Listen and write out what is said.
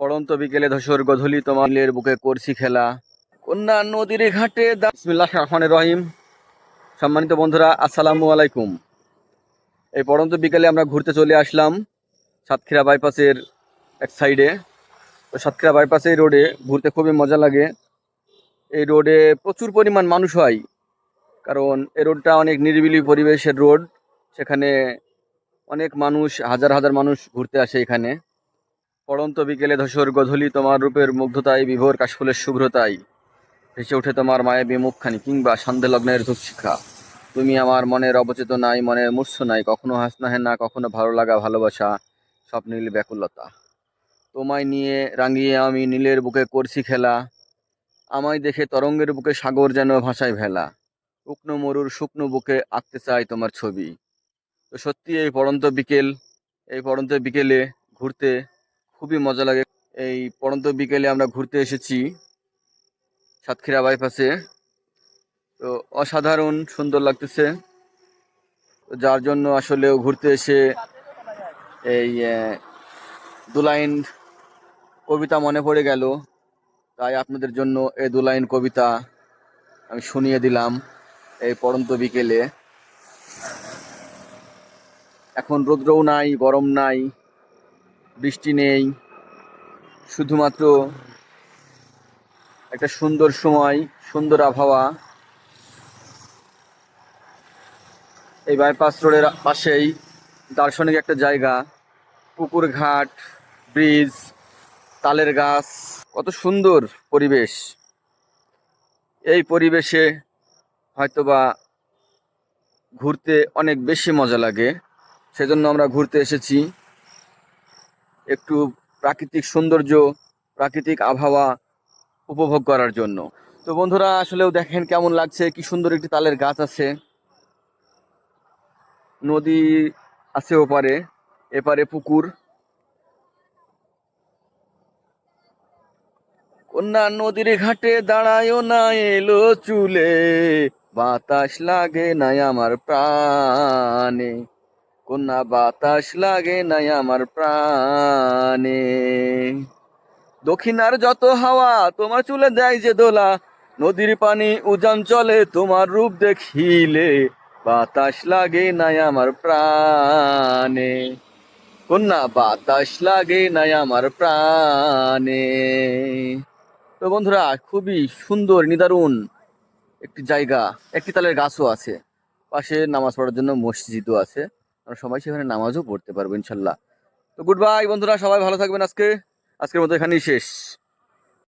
পড়ন্ত বিকেলে ধসর গধূলি তোমার নীলের বুকে করছি খেলা। কন্যা নদীর ঘাটে রহমানির রহিম। সম্মানিত বন্ধুরা, আসসালামু আলাইকুম। এই পড়ন্ত বিকেলে আমরা ঘুরতে চলে আসলাম সাতক্ষীরা বাইপাসের এক সাইডে। তো সাতক্ষীরা বাইপাসে এই রোডে ঘুরতে খুবই মজা লাগে। এই রোডে প্রচুর পরিমাণ মানুষ হয়, কারণ এই রোডটা অনেক নিরিবিলি পরিবেশের রোড। সেখানে অনেক মানুষ, হাজার হাজার মানুষ ঘুরতে আসে এখানে। পড়ন্ত বিকেলে ধসর গধূলি তোমার রূপের মুগ্ধতায়, বিভোর কাশফুলের শুভ্রতায়। ভেসে ওঠে তোমার মায়াবী মুখখানি কিংবা সন্ধে লগ্নের ধূপশিখা। তুমি আমার মনের অবচেতনায়, মনের মূর্ছ নাই কখনো হাসনা না, কখনো ভালো লাগা ভালোবাসা স্বপ্নীল ব্যাকুলতা। তোমায় নিয়ে রাঙিয়ে আমি নীলের বুকে করছি খেলা। আমায় দেখে তরঙ্গের বুকে সাগর যেন ভাষায় ভেলা। উকনো মরুর শুকনো বুকে আঁকতে চাই তোমার ছবি। তো সত্যি এই পড়ন্ত বিকেল, এই পড়ন্ত বিকেলে ঘুরতে খুবই মজা লাগে। এই পড়ন্ত বিকেলে আমরা ঘুরতে এসেছি সাতক্ষীরা বাইপাসে। তো অসাধারণ সুন্দর লাগতেছে। যার জন্য আসলেও ঘুরতে এসে এই দু লাইন কবিতা মনে পড়ে গেল। তাই আপনাদের জন্য এই দু লাইন কবিতা আমি শুনিয়ে দিলাম এই পড়ন্ত বিকেলে। এখন রৌদ্রও নাই, গরম নাই। বৃষ্টি নেই, শুধুমাত্র একটা সুন্দর সময়, সুন্দর আবহাওয়া। এই বাইপাস রোডের পাশেই দার্শনিক একটা জায়গা, পুকুর ঘাট ব্রিজ তালের গাছ। কত সুন্দর পরিবেশ। এই পরিবেশে হয়তোবা ঘুরতে অনেক বেশি মজা লাগে। সেজন্য আমরা ঘুরতে এসেছি। একটু প্রাকৃতিক সৌন্দর্য, প্রাকৃতিক আবহাওয়া উপভোগ করার জন্য। তো বন্ধুরা, আসলেও দেখেন কেমন লাগছে, কি সুন্দর একটি তালের গাছ আছে। নদী আছে ওপারে, এপারে পুকুর। কন্যা নদীর ঘাটে দাঁড়ায়ও না এলো চুলে, বাতাস লাগে নাই আমার প্রাণে। কন্যা বাতাস লাগে নাই আমার প্রাণে। দক্ষিণার যত হাওয়া, তোমার চুলে দেয় যে দোলা। নদীর পানি উজান চলে, তোমার রূপ দেখিলে বাতাস লাগে নাই আমার প্রাণে। কন্যা, বাতাস লাগে নাই আমার প্রাণে। তো বন্ধুরা, খুবই সুন্দর, নিদারুণ একটি জায়গা, একটি তালের গাছও আছে। পাশে নামাজ পড়ার জন্য মসজিদও আছে। আমরা সবাই সেখানে নামাজও পড়তে পারব, ইনশাল্লাহ। তো গুড বাই বন্ধুরা, সবাই ভালো থাকবেন আজকে। আজকের মতো এখানেই শেষ।